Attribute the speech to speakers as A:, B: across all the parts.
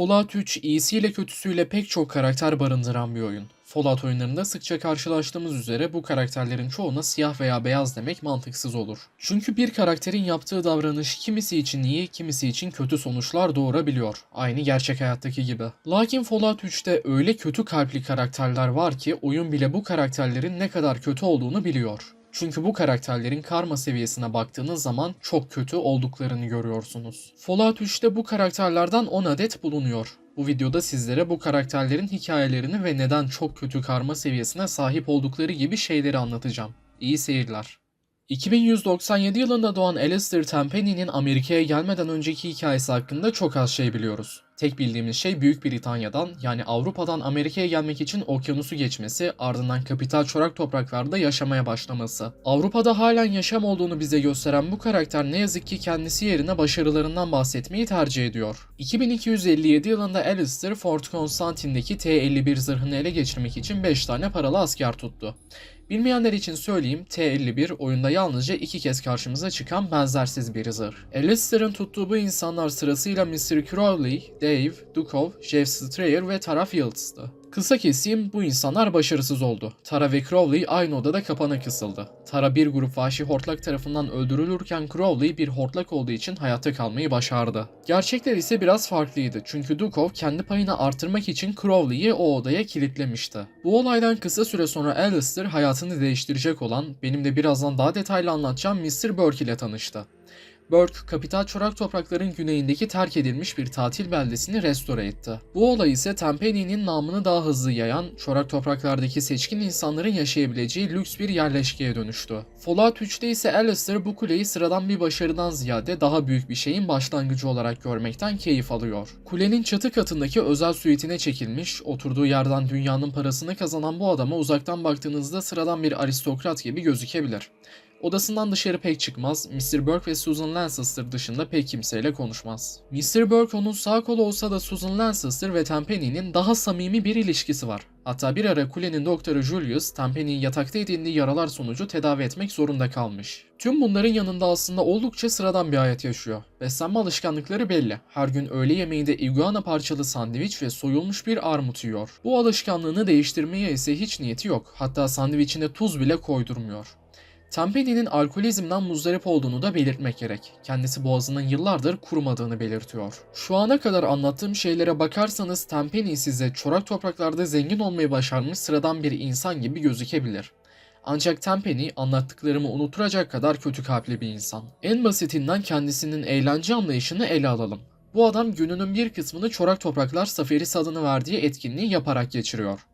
A: Fallout 3 iyisiyle kötüsüyle pek çok karakter barındıran bir oyun. Fallout oyunlarında sıkça karşılaştığımız üzere bu karakterlerin çoğuna siyah veya beyaz demek mantıksız olur. Çünkü bir karakterin yaptığı davranış kimisi için iyi, kimisi için kötü sonuçlar doğurabiliyor. Aynı gerçek hayattaki gibi. Lakin Fallout 3'te öyle kötü kalpli karakterler var ki oyun bile bu karakterlerin ne kadar kötü olduğunu biliyor. Çünkü bu karakterlerin karma seviyesine baktığınız zaman çok kötü olduklarını görüyorsunuz. Fallout 3'te bu karakterlerden 10 adet bulunuyor. Bu videoda sizlere bu karakterlerin hikayelerini ve neden çok kötü karma seviyesine sahip oldukları gibi şeyleri anlatacağım. İyi seyirler. 2197 yılında doğan Alistair Tempany'nin Amerika'ya gelmeden önceki hikayesi hakkında çok az şey biliyoruz. Tek bildiğimiz şey Büyük Britanya'dan yani Avrupa'dan Amerika'ya gelmek için okyanusu geçmesi, ardından kapital çorak topraklarda yaşamaya başlaması. Avrupa'da halen yaşam olduğunu bize gösteren bu karakter ne yazık ki kendisi yerine başarılarından bahsetmeyi tercih ediyor. 2257 yılında Alistair Fort Constantine'deki T-51 zırhını ele geçirmek için 5 tane paralı asker tuttu. Bilmeyenler için söyleyeyim T-51 oyunda yalnızca iki kez karşımıza çıkan benzersiz bir zırh. Alistair'ın tuttuğu bu insanlar sırasıyla Mr. Crowley, Dave, Dukov, Jeff Strayer ve Tara Fields'tı. Kısa keseyim bu insanlar başarısız oldu. Tara ve Crowley aynı odada kapana kısıldı. Tara bir grup vahşi hortlak tarafından öldürülürken Crowley bir hortlak olduğu için hayatta kalmayı başardı. Gerçekler ise biraz farklıydı çünkü Dukov kendi payını artırmak için Crowley'i o odaya kilitlemişti. Bu olaydan kısa süre sonra Alistair hayatını değiştirecek olan, benim de birazdan daha detaylı anlatacağım Mr. Burke ile tanıştı. Burke, kapital çorak toprakların güneyindeki terk edilmiş bir tatil beldesini restore etti. Bu olay ise Tempany'nin namını daha hızlı yayan, çorak topraklardaki seçkin insanların yaşayabileceği lüks bir yerleşkeye dönüştü. Fallout 3'te ise Alistair bu kuleyi sıradan bir başarıdan ziyade daha büyük bir şeyin başlangıcı olarak görmekten keyif alıyor. Kulenin çatı katındaki özel suitine çekilmiş, oturduğu yerden dünyanın parasını kazanan bu adama uzaktan baktığınızda sıradan bir aristokrat gibi gözükebilir. Odasından dışarı pek çıkmaz, Mr. Burke ve Susan Lancaster dışında pek kimseyle konuşmaz. Mr. Burke onun sağ kolu olsa da Susan Lancaster ve Tempany'nin daha samimi bir ilişkisi var. Hatta bir ara kulenin doktoru Julius, Tempany'yi yatakta edindiği yaralar sonucu tedavi etmek zorunda kalmış. Tüm bunların yanında aslında oldukça sıradan bir hayat yaşıyor. Beslenme alışkanlıkları belli. Her gün öğle yemeğinde iguana parçalı sandviç ve soyulmuş bir armut yiyor. Bu alışkanlığını değiştirmeye ise hiç niyeti yok. Hatta sandviçine tuz bile koydurmuyor. Tempany'nin alkolizmden muzdarip olduğunu da belirtmek gerek. Kendisi boğazının yıllardır kurumadığını belirtiyor. Şu ana kadar anlattığım şeylere bakarsanız Tempany size çorak topraklarda zengin olmayı başarmış sıradan bir insan gibi gözükebilir. Ancak Tempany anlattıklarımı unutturacak kadar kötü kalpli bir insan. En basitinden kendisinin eğlence anlayışını ele alalım. Bu adam gününün bir kısmını çorak topraklar saferisi adını verdiği etkinliği yaparak geçiriyor.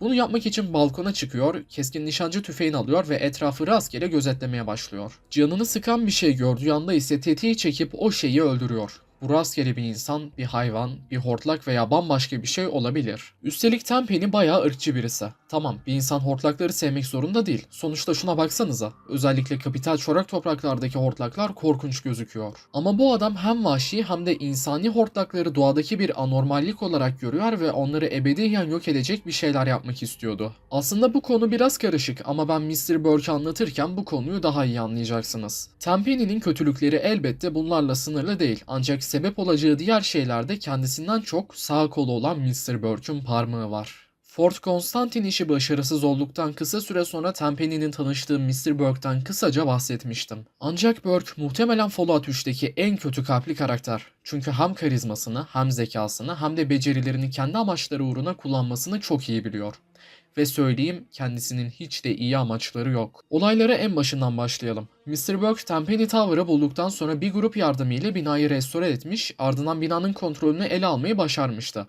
A: Bunu yapmak için balkona çıkıyor, keskin nişancı tüfeğini alıyor ve etrafı rastgele gözetlemeye başlıyor. Canını sıkan bir şey gördüğü anda ise tetiği çekip o şeyi öldürüyor. Bu rastgele bir insan, bir hayvan, bir hortlak veya bambaşka bir şey olabilir. Üstelik Tempany bayağı ırkçı birisi. Tamam bir insan hortlakları sevmek zorunda değil. Sonuçta şuna baksanıza. Özellikle kapital çorak topraklardaki hortlaklar korkunç gözüküyor. Ama bu adam hem vahşi hem de insani hortlakları doğadaki bir anormallik olarak görüyor ve onları ebediyen yok edecek bir şeyler yapmak istiyordu. Aslında bu konu biraz karışık ama ben Mr. Burke anlatırken bu konuyu daha iyi anlayacaksınız. Tempany'nin kötülükleri elbette bunlarla sınırlı değil ancak sebep olacağı diğer şeylerde kendisinden çok sağ kolu olan Mr. Burke'un parmağı var. Fort Constantine işi başarısız olduktan kısa süre sonra Tempany'nin tanıştığı Mr. Burke'dan kısaca bahsetmiştim. Ancak Burke muhtemelen Fallout 3'teki en kötü kalpli karakter. Çünkü hem karizmasını hem zekasını hem de becerilerini kendi amaçları uğruna kullanmasını çok iyi biliyor. Ve söyleyeyim kendisinin hiç de iyi amaçları yok. Olaylara en başından başlayalım. Mr. Burke Tempany Tower'ı bulduktan sonra bir grup yardımıyla binayı restore etmiş, ardından binanın kontrolünü ele almayı başarmıştı.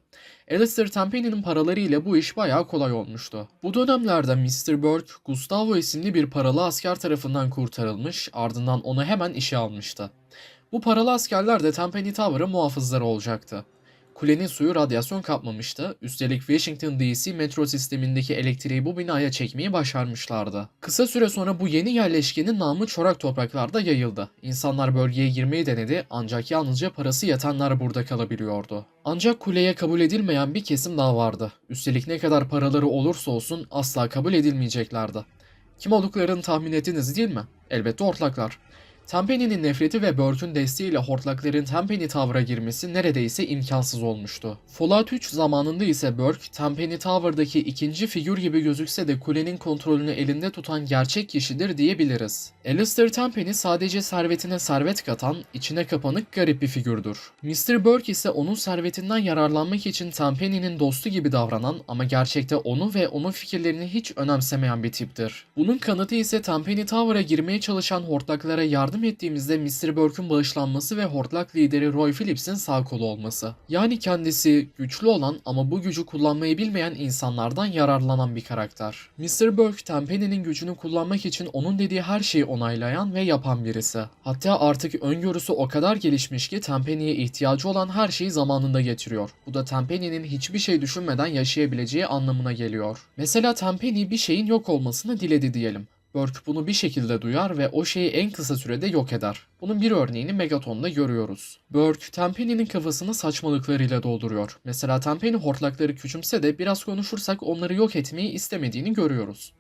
A: Alistair Tempany'nin paraları ile bu iş bayağı kolay olmuştu. Bu dönemlerde Mr. Burke, Gustavo isimli bir paralı asker tarafından kurtarılmış, ardından onu hemen işe almıştı. Bu paralı askerler de Tempany Tower'ın muhafızları olacaktı. Kulenin suyu radyasyon kapmamıştı. Üstelik Washington DC metro sistemindeki elektriği bu binaya çekmeyi başarmışlardı. Kısa süre sonra bu yeni yerleşkenin namı çorak topraklarda yayıldı. İnsanlar bölgeye girmeyi denedi ancak yalnızca parası yetenler burada kalabiliyordu. Ancak kuleye kabul edilmeyen bir kesim daha vardı. Üstelik ne kadar paraları olursa olsun asla kabul edilmeyeceklerdi. Kim olduklarını tahmin ettiniz değil mi? Elbette ortaklar. Tempany'nin nefreti ve Burke'ün desteğiyle hortlakların Tempany Tower'a girmesi neredeyse imkansız olmuştu. Fallout 3 zamanında ise Burke, Tempany Tower'daki ikinci figür gibi gözükse de kulenin kontrolünü elinde tutan gerçek kişidir diyebiliriz. Alistair Tempany sadece servetine servet katan, içine kapanık garip bir figürdür. Mr. Burke ise onun servetinden yararlanmak için Tempany'nin dostu gibi davranan ama gerçekte onu ve onun fikirlerini hiç önemsemeyen bir tiptir. Bunun kanıtı ise Tempany Tower'a girmeye çalışan hortlaklara yardım ettiğimizde Mr. Burke'ün bağışlanması ve hortlak lideri Roy Phillips'in sağ kolu olması. Yani kendisi güçlü olan ama bu gücü kullanmayı bilmeyen insanlardan yararlanan bir karakter. Mr. Burke, Tempany'nin gücünü kullanmak için onun dediği her şeyi onaylayan ve yapan birisi. Hatta artık öngörüsü o kadar gelişmiş ki Tempany'ye ihtiyacı olan her şeyi zamanında getiriyor. Bu da Tempany'nin hiçbir şey düşünmeden yaşayabileceği anlamına geliyor. Mesela Tempany bir şeyin yok olmasını diledi diyelim. Burke bunu bir şekilde duyar ve o şeyi en kısa sürede yok eder. Bunun bir örneğini Megaton'da görüyoruz. Burke, Tempany'nin kafasını saçmalıklarıyla dolduruyor. Mesela Tempany hortlakları küçümse de biraz konuşursak onları yok etmeyi istemediğini görüyoruz.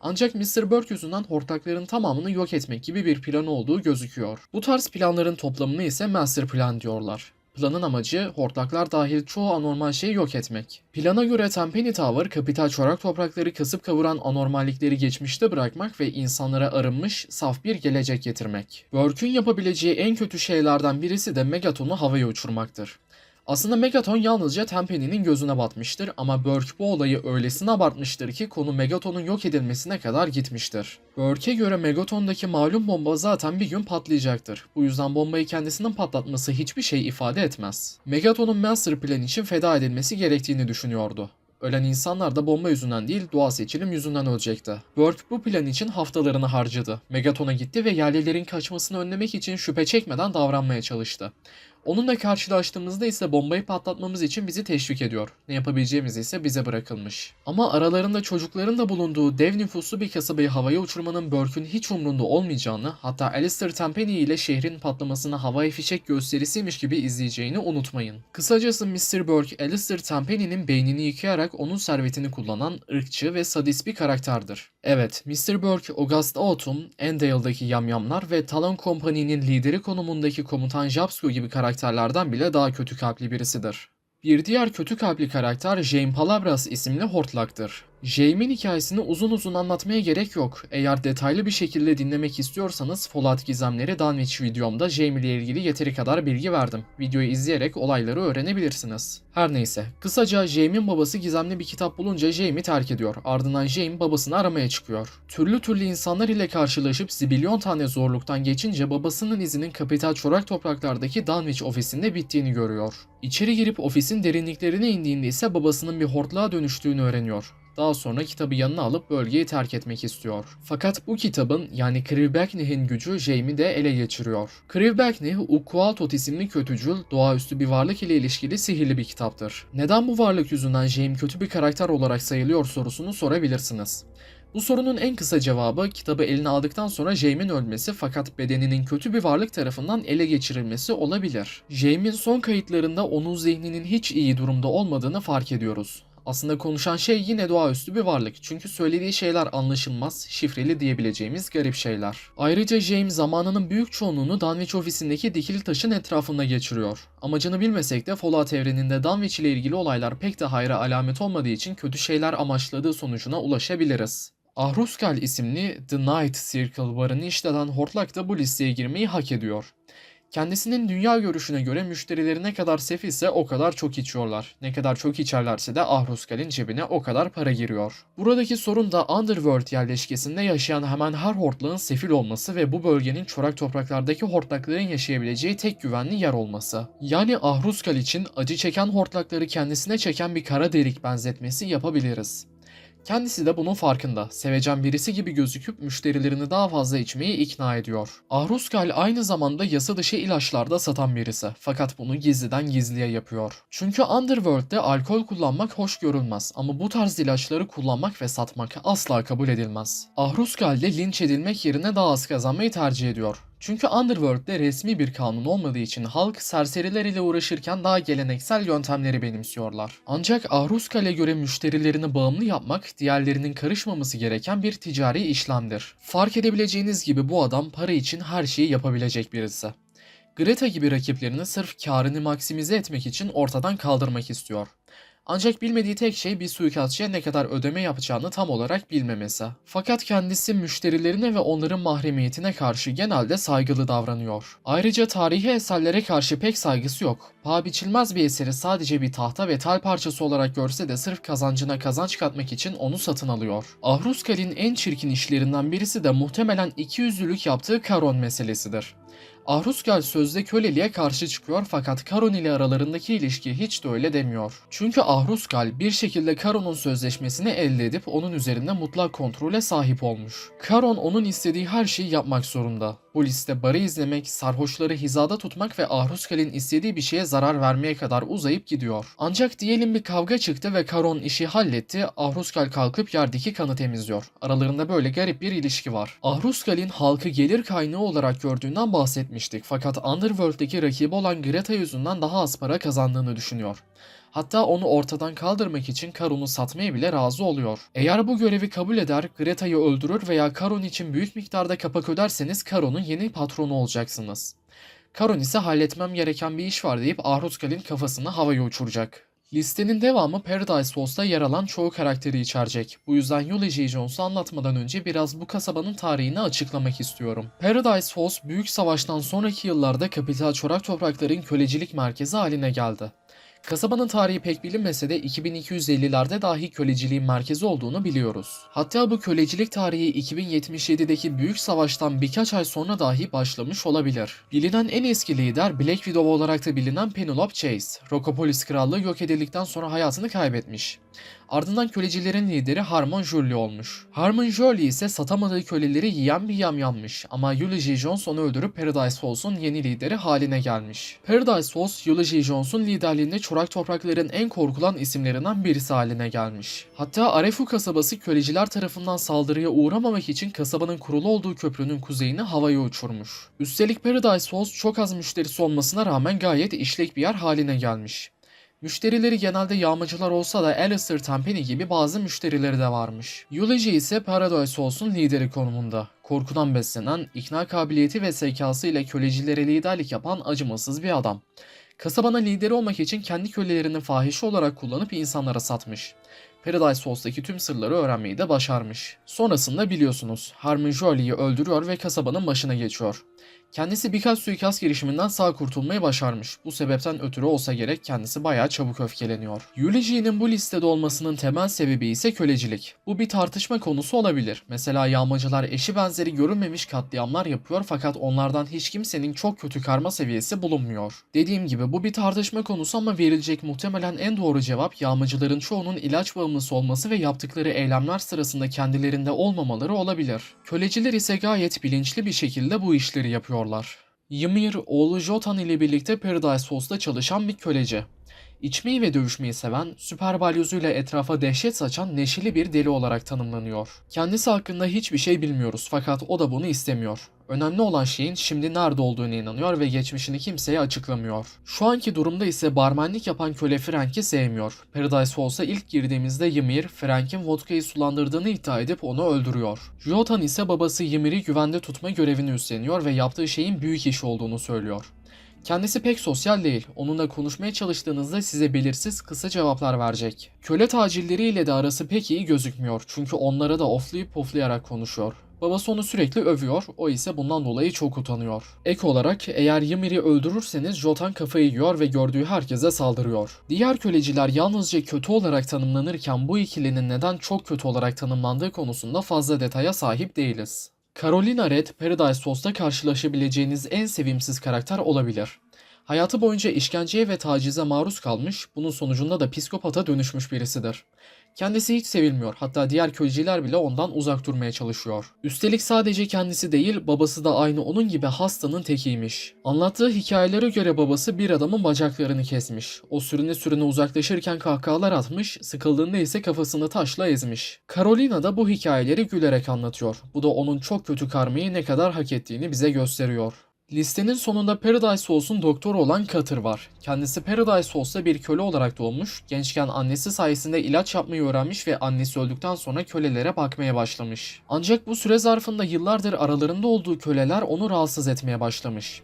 A: Ancak Mr. Burke yüzünden hortlakların tamamını yok etmek gibi bir planı olduğu gözüküyor. Bu tarz planların toplamını ise Master Plan diyorlar. Planın amacı hortlaklar dahil çoğu anormal şeyi yok etmek. Plana göre Tempany Tower, kapital çorak toprakları kasıp kavuran anormallikleri geçmişte bırakmak ve insanlara arınmış, saf bir gelecek getirmek. Burke'ün yapabileceği en kötü şeylerden birisi de Megaton'u havaya uçurmaktır. Aslında Megaton yalnızca Tempany'nin gözüne batmıştır ama Burke bu olayı öylesine abartmıştır ki konu Megaton'un yok edilmesine kadar gitmiştir. Burke'e göre Megaton'daki malum bomba zaten bir gün patlayacaktır. Bu yüzden bombayı kendisinin patlatması hiçbir şey ifade etmez. Megaton'un Master Plan için feda edilmesi gerektiğini düşünüyordu. Ölen insanlar da bomba yüzünden değil doğal seçilim yüzünden ölecekti. Burke bu plan için haftalarını harcadı. Megaton'a gitti ve yerlilerin kaçmasını önlemek için şüphe çekmeden davranmaya çalıştı. Onunla karşılaştığımızda ise bombayı patlatmamız için bizi teşvik ediyor. Ne yapabileceğimiz ise bize bırakılmış. Ama aralarında çocukların da bulunduğu dev nüfuslu bir kasabayı havaya uçurmanın Burke'ün hiç umrunda olmayacağını, hatta Alistair Tempany ile şehrin patlamasını havai fişek gösterisiymiş gibi izleyeceğini unutmayın. Kısacası Mr. Burke, Alistair Tempany'nin beynini yıkayarak onun servetini kullanan ırkçı ve sadist bir karakterdir. Evet, Mr. Burke, August Autumn, Endale'daki yamyamlar ve Talon Company'nin lideri konumundaki komutan Jabsco gibi karakterlerden bile daha kötü kalpli birisidir. Bir diğer kötü kalpli karakter Jaime Palabras isimli hortlaktır. Jaime'in hikayesini uzun uzun anlatmaya gerek yok. Eğer detaylı bir şekilde dinlemek istiyorsanız Fallout Gizemleri Dunwich videomda Jaime ile ilgili yeteri kadar bilgi verdim. Videoyu izleyerek olayları öğrenebilirsiniz. Her neyse, kısaca Jaime'in babası gizemli bir kitap bulunca Jaime'i terk ediyor. Ardından Jaime babasını aramaya çıkıyor. Türlü türlü insanlar ile karşılaşıp zibilyon tane zorluktan geçince babasının izinin kapital çorak topraklardaki Dunwich ofisinde bittiğini görüyor. İçeri girip ofisin derinliklerine indiğinde ise babasının bir hortlağa dönüştüğünü öğreniyor. Daha sonra kitabı yanına alıp bölgeyi terk etmek istiyor. Fakat bu kitabın yani Krivbeknih'in gücü Jaime'i de ele geçiriyor. Krivbeknih, Ukkualtot isimli kötücül, doğaüstü bir varlık ile ilişkili sihirli bir kitaptır. Neden bu varlık yüzünden Jaime kötü bir karakter olarak sayılıyor sorusunu sorabilirsiniz. Bu sorunun en kısa cevabı kitabı eline aldıktan sonra Jaime'in ölmesi fakat bedeninin kötü bir varlık tarafından ele geçirilmesi olabilir. Jaime'in son kayıtlarında onun zihninin hiç iyi durumda olmadığını fark ediyoruz. Aslında konuşan şey yine doğaüstü bir varlık. Çünkü söylediği şeyler anlaşılmaz, şifreli diyebileceğimiz garip şeyler. Ayrıca James zamanının büyük çoğunluğunu Dunwich ofisindeki dikili taşın etrafında geçiriyor. Amacını bilmesek de Fallout evreninde Dunwich ile ilgili olaylar pek de hayra alamet olmadığı için kötü şeyler amaçladığı sonucuna ulaşabiliriz. Ahruskal isimli The Night Circle barını işleten Hortlak da bu listeye girmeyi hak ediyor. Kendisinin dünya görüşüne göre müşterileri ne kadar sefilse o kadar çok içiyorlar. Ne kadar çok içerlerse de Ahruskal'in cebine o kadar para giriyor. Buradaki sorun da Underworld yerleşkesinde yaşayan hemen her hortlağın sefil olması ve bu bölgenin çorak topraklardaki hortlakların yaşayabileceği tek güvenli yer olması. Yani Ahruskal için acı çeken hortlakları kendisine çeken bir kara delik benzetmesi yapabiliriz. Kendisi de bunun farkında. Sevecen birisi gibi gözüküp müşterilerini daha fazla içmeye ikna ediyor. Ahruskal aynı zamanda yasa dışı ilaçlarda satan birisi. Fakat bunu gizliden gizliye yapıyor. Çünkü Underworld'de alkol kullanmak hoş görülmez ama bu tarz ilaçları kullanmak ve satmak asla kabul edilmez. Ahruskal de linç edilmek yerine daha az kazanmayı tercih ediyor. Çünkü Underworld'de resmi bir kanun olmadığı için halk serseriler ile uğraşırken daha geleneksel yöntemleri benimsiyorlar. Ancak Ahruskal'e göre müşterilerini bağımlı yapmak diğerlerinin karışmaması gereken bir ticari işlemdir. Fark edebileceğiniz gibi bu adam para için her şeyi yapabilecek birisi. Greta gibi rakiplerini sırf karını maksimize etmek için ortadan kaldırmak istiyor. Ancak bilmediği tek şey bir suikastçıya ne kadar ödeme yapacağını tam olarak bilmemesi. Fakat kendisi müşterilerine ve onların mahremiyetine karşı genelde saygılı davranıyor. Ayrıca tarihi eserlere karşı pek saygısı yok. Paha biçilmez bir eseri sadece bir tahta ve tel parçası olarak görse de sırf kazancına kazanç katmak için onu satın alıyor. Ahruskal'in en çirkin işlerinden birisi de muhtemelen ikiyüzlülük yaptığı Karon meselesidir. Ahrusgal sözde köleliğe karşı çıkıyor fakat Karon ile aralarındaki ilişki hiç de öyle demiyor. Çünkü Ahrusgal bir şekilde Karon'un sözleşmesini elde edip onun üzerinde mutlak kontrole sahip olmuş. Karon onun istediği her şeyi yapmak zorunda. Bu liste barı izlemek, sarhoşları hizada tutmak ve Ahruskal'in istediği bir şeye zarar vermeye kadar uzayıp gidiyor. Ancak diyelim bir kavga çıktı ve Karon işi halletti, Ahruskal kalkıp yerdeki kanı temizliyor. Aralarında böyle garip bir ilişki var. Ahruskal'in halkı gelir kaynağı olarak gördüğünden bahsetmiştik fakat Underworld'deki rakibi olan Greta yüzünden daha az para kazandığını düşünüyor. Hatta onu ortadan kaldırmak için Karon'u satmaya bile razı oluyor. Eğer bu görevi kabul eder, Greta'yı öldürür veya Karon için büyük miktarda kapak öderseniz Karon'un yeni patronu olacaksınız. Karon ise halletmem gereken bir iş var deyip Ahruskal'in kafasını havaya uçuracak. Listenin devamı Paradise Falls'ta yer alan çoğu karakteri içerecek. Bu yüzden Eulogy Jones'u anlatmadan önce biraz bu kasabanın tarihini açıklamak istiyorum. Paradise Falls, Büyük Savaş'tan sonraki yıllarda kapital çorak toprakların kölecilik merkezi haline geldi. Kasabanın tarihi pek bilinmese de 2250'lerde dahi köleciliğin merkezi olduğunu biliyoruz. Hatta bu kölecilik tarihi 2077'deki Büyük Savaş'tan birkaç ay sonra dahi başlamış olabilir. Bilinen en eski lider Black Widow olarak da bilinen Penelope Chase, Rokopolis Krallığı yok edildikten sonra hayatını kaybetmiş. Ardından kölecilerin lideri Harmon Jolie olmuş. Harmon Jolie ise satamadığı köleleri yiyen bir yamyammış ama Eulogy Jones onu öldürüp Paradise Falls'un yeni lideri haline gelmiş. Paradise Falls, Eulogy Jones'un liderliğinde çorak toprakların en korkulan isimlerinden birisi haline gelmiş. Hatta Arefu kasabası köleciler tarafından saldırıya uğramamak için kasabanın kurulu olduğu köprünün kuzeyini havaya uçurmuş. Üstelik Paradise Falls çok az müşterisi olmasına rağmen gayet işlek bir yer haline gelmiş. Müşterileri genelde yağmacılar olsa da Alistair Tampany gibi bazı müşterileri de varmış. Eulogy ise Paradise Falls'un lideri konumunda. Korkudan beslenen, ikna kabiliyeti ve zekası ile kölecilere liderlik yapan acımasız bir adam. Kasabanın lideri olmak için kendi kölelerini fahişe olarak kullanıp insanlara satmış. Paradise Falls'taki tüm sırları öğrenmeyi de başarmış. Sonrasında biliyorsunuz Harmon Jolie'yi öldürüyor ve kasabanın başına geçiyor. Kendisi birkaç suikast girişiminden sağ kurtulmayı başarmış. Bu sebepten ötürü olsa gerek kendisi bayağı çabuk öfkeleniyor. Eulogy'nin bu listede olmasının temel sebebi ise kölecilik. Bu bir tartışma konusu olabilir. Mesela yağmacılar eşi benzeri görülmemiş katliamlar yapıyor fakat onlardan hiç kimsenin çok kötü karma seviyesi bulunmuyor. Dediğim gibi bu bir tartışma konusu ama verilecek muhtemelen en doğru cevap yağmacıların çoğunun ilaç bağımlısı olması ve yaptıkları eylemler sırasında kendilerinde olmamaları olabilir. Köleciler ise gayet bilinçli bir şekilde bu işleri yapıyorlar. Ymir, oğlu Jotan ile birlikte Paradise Falls'ta çalışan bir köleci. İçmeyi ve dövüşmeyi seven, süper balyozuyla etrafa dehşet saçan neşeli bir deli olarak tanımlanıyor. Kendisi hakkında hiçbir şey bilmiyoruz fakat o da bunu istemiyor. Önemli olan şeyin şimdi nerede olduğunu inanıyor ve geçmişini kimseye açıklamıyor. Şu anki durumda ise barmenlik yapan köle Frank'i sevmiyor. Paradise Falls'a ilk girdiğimizde Ymir, Frank'in vodkayı sulandırdığını iddia edip onu öldürüyor. Jotan ise babası Ymir'i güvende tutma görevini üstleniyor ve yaptığı şeyin büyük iş olduğunu söylüyor. Kendisi pek sosyal değil. Onunla konuşmaya çalıştığınızda size belirsiz kısa cevaplar verecek. Köle tacirleriyle de arası pek iyi gözükmüyor. Çünkü onlara da oflayıp poflayarak konuşuyor. Babası onu sürekli övüyor, o ise bundan dolayı çok utanıyor. Ek olarak eğer Ymir'i öldürürseniz Jotan kafayı yiyor ve gördüğü herkese saldırıyor. Diğer köleciler yalnızca kötü olarak tanımlanırken bu ikilinin neden çok kötü olarak tanımlandığı konusunda fazla detaya sahip değiliz. Carolina Red, Paradise Falls'ta karşılaşabileceğiniz en sevimsiz karakter olabilir. Hayatı boyunca işkenceye ve tacize maruz kalmış, bunun sonucunda da psikopata dönüşmüş birisidir. Kendisi hiç sevilmiyor. Hatta diğer köleciler bile ondan uzak durmaya çalışıyor. Üstelik sadece kendisi değil, babası da aynı onun gibi hastanın tekiymiş. Anlattığı hikayelere göre babası bir adamın bacaklarını kesmiş. O sürüne sürüne uzaklaşırken kahkahalar atmış, sıkıldığında ise kafasını taşla ezmiş. Carolina da bu hikayeleri gülerek anlatıyor. Bu da onun çok kötü karmayı ne kadar hak ettiğini bize gösteriyor. Listenin sonunda Paradise Souls'un doktoru olan Cutter var. Kendisi Paradise Souls'ta bir köle olarak doğmuş, gençken annesi sayesinde ilaç yapmayı öğrenmiş ve annesi öldükten sonra kölelere bakmaya başlamış. Ancak bu süre zarfında yıllardır aralarında olduğu köleler onu rahatsız etmeye başlamış.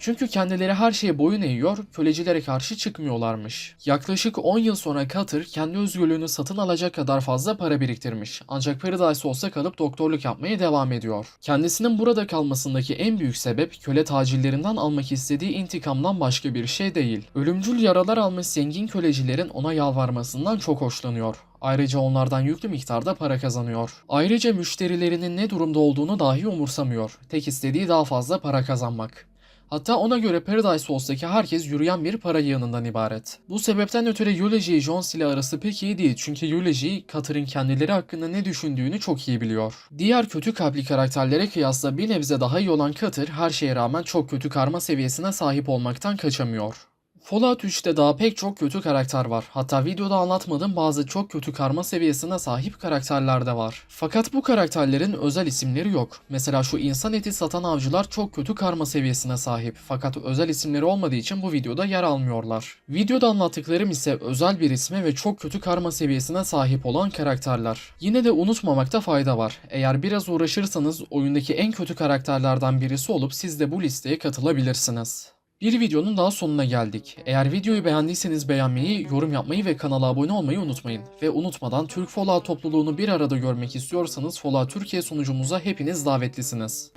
A: Çünkü kendileri her şeye boyun eğiyor, kölecilere karşı çıkmıyorlarmış. Yaklaşık 10 yıl sonra Cutter kendi özgürlüğünü satın alacak kadar fazla para biriktirmiş. Ancak Paradise olsa kalıp doktorluk yapmaya devam ediyor. Kendisinin burada kalmasındaki en büyük sebep köle tacillerinden almak istediği intikamdan başka bir şey değil. Ölümcül yaralar almış zengin kölecilerin ona yalvarmasından çok hoşlanıyor. Ayrıca onlardan yüklü miktarda para kazanıyor. Ayrıca müşterilerinin ne durumda olduğunu dahi umursamıyor. Tek istediği daha fazla para kazanmak. Hatta ona göre Paradise Souls'taki herkes yürüyen bir para yığınından ibaret. Bu sebepten ötürü Eulogy Jones ile arası pek iyi değil çünkü Eulogy, Cutter'ın kendileri hakkında ne düşündüğünü çok iyi biliyor. Diğer kötü kalpli karakterlere kıyasla bir nebze daha iyi olan Cutter her şeye rağmen çok kötü karma seviyesine sahip olmaktan kaçamıyor. Fallout 3'te daha pek çok kötü karakter var. Hatta videoda anlatmadığım bazı çok kötü karma seviyesine sahip karakterler de var. Fakat bu karakterlerin özel isimleri yok. Mesela şu insan eti satan avcılar çok kötü karma seviyesine sahip. Fakat özel isimleri olmadığı için bu videoda yer almıyorlar. Videoda anlattıklarım ise özel bir isme ve çok kötü karma seviyesine sahip olan karakterler. Yine de unutmamakta fayda var. Eğer biraz uğraşırsanız oyundaki en kötü karakterlerden birisi olup siz de bu listeye katılabilirsiniz. Bir videonun daha sonuna geldik. Eğer videoyu beğendiyseniz beğenmeyi, yorum yapmayı ve kanala abone olmayı unutmayın. Ve unutmadan Türk Fallout topluluğunu bir arada görmek istiyorsanız Fallout Türkiye sunucumuza hepiniz davetlisiniz.